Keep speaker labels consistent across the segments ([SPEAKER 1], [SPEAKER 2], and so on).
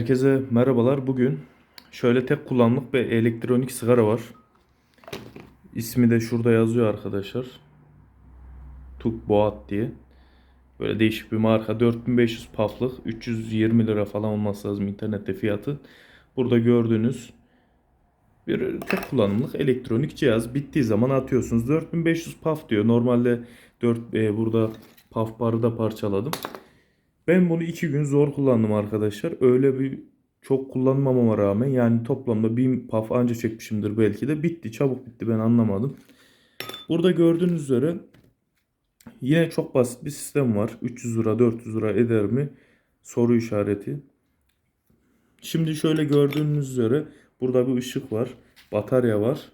[SPEAKER 1] Herkese merhabalar. Bugün şöyle tek kullanımlık bir elektronik sigara var. İsmi de şurada yazıyor arkadaşlar. Tuk Boat diye. Böyle değişik bir marka. 4500 paflık. 320 lira falan olması lazım internette fiyatı. Burada gördüğünüz bir tek kullanımlık elektronik cihaz. Bittiği zaman atıyorsunuz. 4500 paf diyor. Normalde 4 e, burada paf barı da parçaladım. Ben bunu iki gün zor kullandım arkadaşlar. Öyle bir çok kullanmamama rağmen yani toplamda 1000 paf anca çekmişimdir belki de. Bitti çabuk bitti ben anlamadım. Burada gördüğünüz üzere yine çok basit bir sistem var. 300 lira 400 lira eder mi? Soru işareti. Şimdi şöyle gördüğünüz üzere burada bir ışık var. Batarya var.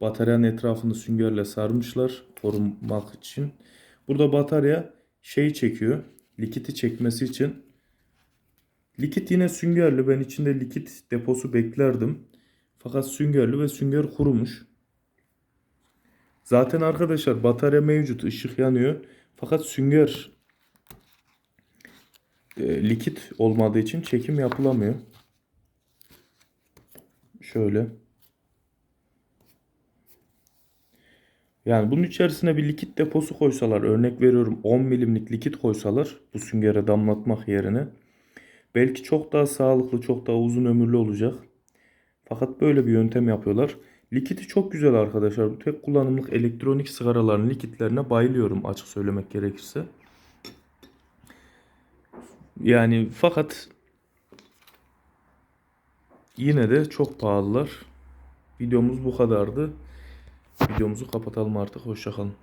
[SPEAKER 1] Bataryanın etrafını süngerle sarmışlar korumak için. Burada batarya şey çekiyor. Likiti çekmesi için. Likit yine süngerli. Ben içinde likit deposu beklerdim. Fakat süngerli ve sünger kurumuş. Zaten arkadaşlar batarya mevcut. ışık yanıyor. Fakat sünger e, likit olmadığı için çekim yapılamıyor. Şöyle. Yani bunun içerisine bir likit deposu koysalar, örnek veriyorum 10 milimlik likit koysalar bu süngere damlatmak yerine belki çok daha sağlıklı, çok daha uzun ömürlü olacak. Fakat böyle bir yöntem yapıyorlar. Likiti çok güzel arkadaşlar. Bu tek kullanımlık elektronik sigaraların likitlerine bayılıyorum açık söylemek gerekirse. Yani fakat yine de çok pahalılar. Videomuz bu kadardı. Videomuzu kapatalım artık. Hoşçakalın.